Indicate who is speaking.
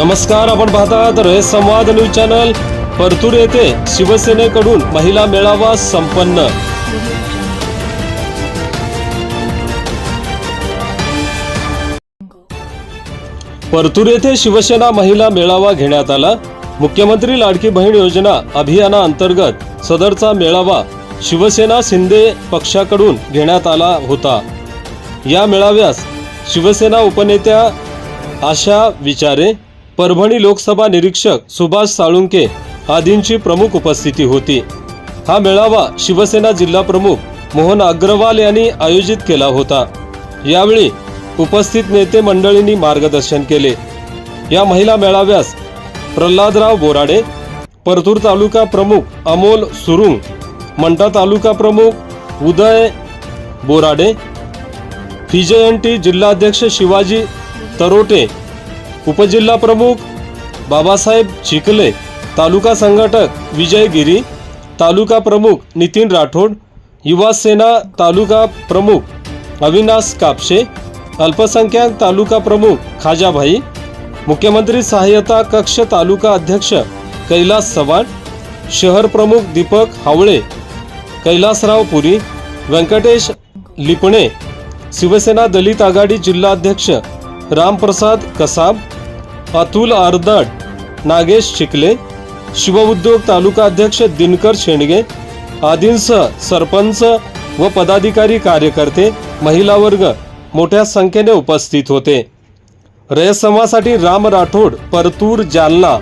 Speaker 1: नमस्कार आपण पाहतात रयत संवाद न्यूज चॅनल. परतूर येथे शिवसेनेकडून महिला मेळावा संपन्न. परतूर येथे शिवसेना महिला मेळावा घेण्यात आला. मुख्यमंत्री लाडकी बहीण योजना अभियाना अंतर्गत सदरचा मेळावा शिवसेना शिंदे पक्षाकडून घेण्यात आला होता. या मेळाव्यास शिवसेना उपनेत्या आशा विचारे परभणी लोकसभा निरीक्षक सुभाष साळुंके आदींची प्रमुख उपस्थिती होती. हा मेळावा शिवसेना जिल्हा प्रमुख मोहन अग्रवाल यांनी आयोजित केला होता. यावेळी उपस्थित नेते मंडळींनी मार्गदर्शन केले. या महिला मेळाव्यास प्रल्हादराव बोराडे परतूर तालुका प्रमुख अमोल सुरुंग मंठा तालुका प्रमुख उदय बोराडे टी जिल्हाध्यक्ष शिवाजी तरोटे उपजिल्हा प्रमुख बाबासाहेब चिखले तालुका संघटक विजय गिरी तालुका प्रमुख नितीन राठोड युवा सेना तालुका प्रमुख अविनाश कापशे अल्पसंख्याक तालुका प्रमुख खाजाभाई मुख्यमंत्री सहाय्यता कक्ष तालुका अध्यक्ष कैलास चव्हाण शहर प्रमुख दीपक हावळे कैलासराव पुरी व्यंकटेश लिपणे शिवसेना दलित आघाडी जिल्हाध्यक्ष रामप्रसाद कसाब अतुल आरदाड नागेश चिखले शिवउद्योग तालुका अध्यक्ष दिनकर शेंडगे आदींसह सरपंच व पदाधिकारी कार्यकर्ते महिला वर्ग मोठ्या संख्येने उपस्थित होते. रयत समाजासाठी राम राठोड परतूर जालना.